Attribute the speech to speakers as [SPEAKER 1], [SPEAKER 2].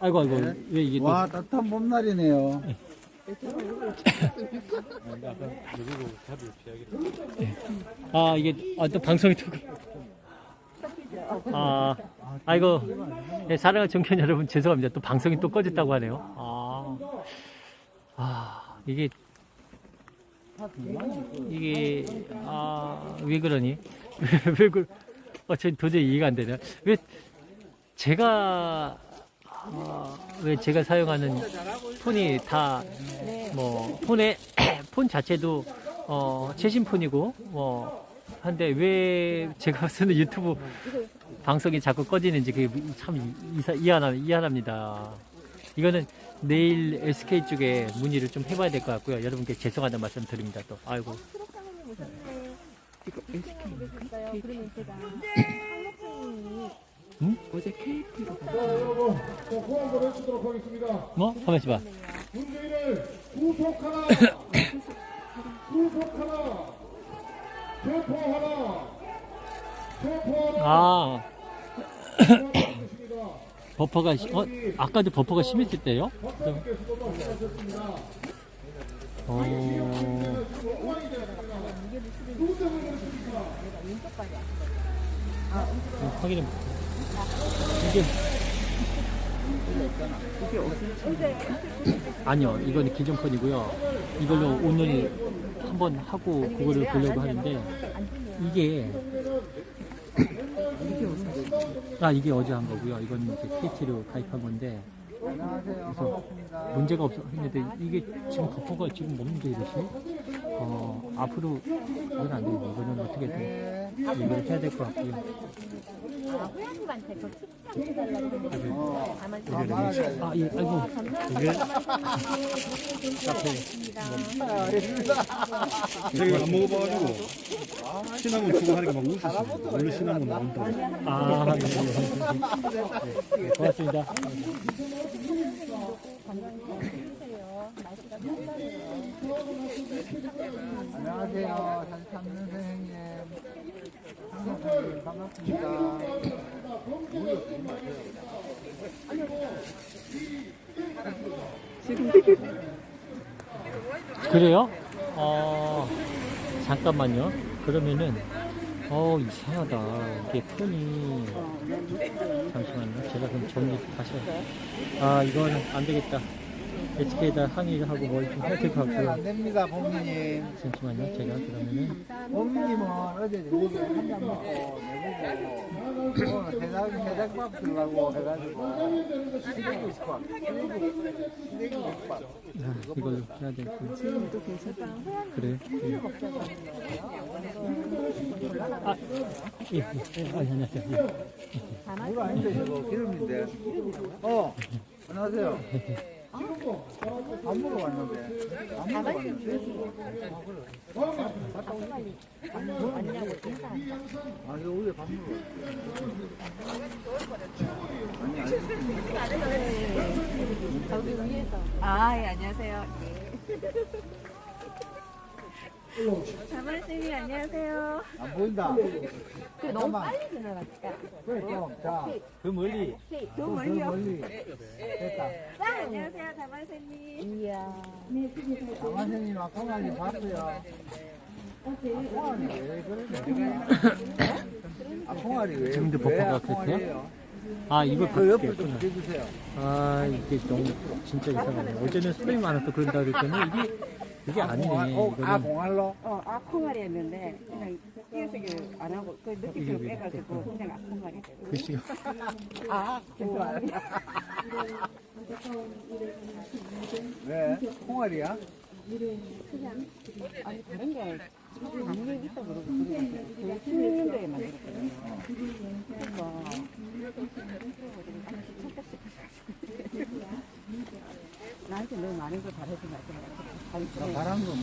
[SPEAKER 1] 아이고 아이고 왜 이게
[SPEAKER 2] 또와 따뜻한 봄날이네요.
[SPEAKER 1] 아 이게 아, 또 방송이 또. 아 아이고 네, 사랑하는 정편 여러분 죄송합니다. 또 방송이 또 꺼졌다고 하네요. 아, 아 이게 이게 아 왜 그러니? 왜 그? 어, 저 도저히 이해가 안 되네. 왜 제가 아, 왜 제가 사용하는 폰이 다뭐 폰에 폰 자체도 어 최신 폰이고 뭐 한데 왜 제가 쓰는 유튜브 방송이 자꾸 꺼지는지 그게 참 이사, 이해하, 이해합니다. 이거는 내일 SK 쪽에 문의를 좀 해봐야 될 것 같고요. 여러분께 죄송하다는 말씀 드립니다. 또 아이고
[SPEAKER 3] 있어요.
[SPEAKER 1] 응?
[SPEAKER 3] 어제 KT로
[SPEAKER 4] 호응 보내주도록 하겠습니다.
[SPEAKER 1] 뭐 가만 있어봐.
[SPEAKER 4] 문재인을 구속하라! 구속하라! 체포하라! 체포하라!
[SPEAKER 1] 아. 버퍼가 시- 어 아까도 버퍼가 심했을 때요?
[SPEAKER 4] 박사님께서도 말
[SPEAKER 1] 확인해 이게 아니요 이거는 기존 폰이고요 이걸로 오늘 한번 하고 그거를 보려고 하는데 이게 아 이게 어제 한 거고요 이건 이제 KT로 가입한 건데.
[SPEAKER 2] 반갑습니다.
[SPEAKER 1] 문제가 없었는데 이게 지금 버퍼가 지금 없는데 이것이 어 앞으로 이건 안 되고 이거는 어떻게든 얘기를 해야 될 것 같고요.
[SPEAKER 3] 아, 호양님한테 그 추천해달라고 했는데 아마
[SPEAKER 2] 아, 말하자.
[SPEAKER 1] 아예 아이고 이게
[SPEAKER 5] 제가 안 먹어봐가지고. 시나몬 주고 하니까 막 웃으시고 원래 시나몬 나온다고.
[SPEAKER 1] 아 네, 네, 네. 고맙습니다
[SPEAKER 2] 안녕하세요. 산삼 선생님. 선생님 반갑습니다.
[SPEAKER 1] 그래요? 어 잠깐만요 그러면은 어 이상하다 이게 폰이 잠시만요 제가 그럼 정리 다시 아 이거는 안 되겠다 HK에다 항의를 하고 뭘좀 해야
[SPEAKER 2] 될것안
[SPEAKER 1] 같고요
[SPEAKER 2] 됩니다, 봄님.
[SPEAKER 1] 잠시만요 제가 그러면은
[SPEAKER 2] 봄님은 어제 저녁에 한잔 먹고 내보고 오늘 대작 대작밥 주려고 해가지고 시래기밥, 시래기 국밥.
[SPEAKER 1] 아, 이걸로 해야 되고
[SPEAKER 3] 지금도 괜찮다.
[SPEAKER 1] 그래 예. 아, 예, 예, 예. 아, 안녕하세요 예.
[SPEAKER 2] 물 아닌데 저거 기름인데. 어, 안녕하세요. 안 왔는데.
[SPEAKER 3] 왔냐고 인사한다.
[SPEAKER 2] 아, 저 위에 밥 먹으러 아니, 아니.
[SPEAKER 3] 아, 예, 안녕하세요. 자말쌤이 안녕하세요.
[SPEAKER 2] 안 보인다.
[SPEAKER 3] 그 너무 빨리 지나갔다.
[SPEAKER 2] 그래, 좀. 자, 그 멀리. 너그
[SPEAKER 3] 멀리요?
[SPEAKER 2] 멀리. 됐다.
[SPEAKER 3] 자, 안녕하세요, 자말쌤님. 이야.
[SPEAKER 2] 강환생님 아콩알리 봤어요. 아콩알이 왜 그러냐? 아콩알이 왜?
[SPEAKER 1] 지금도
[SPEAKER 2] 왜 아콩알이에요?
[SPEAKER 1] 아 이걸
[SPEAKER 2] 그 옆을
[SPEAKER 1] 바꾸겠구나
[SPEAKER 2] 좀 해주세요.
[SPEAKER 1] 아 이게 너무 진짜 이상하네 어제는 수명이 많아서 그런다 그랬더니 이게 이게 아니네
[SPEAKER 2] 어, 아, 공알로?
[SPEAKER 6] 어, 아콩알이 했는데 그냥 띄어쓰기 안 하고 그 느낌표
[SPEAKER 1] 이게
[SPEAKER 6] 빼가지고 그냥 아콩알이 되고
[SPEAKER 1] 글씨가
[SPEAKER 2] 아, 공알. 왜? 콩알이야?
[SPEAKER 6] 아니 다른 게 당연히 있다 그러고 그러는데 그 16년도에 만들었거든요. 그래서 나한테 너무 많은 걸 바라지 말고
[SPEAKER 2] 바람 좀.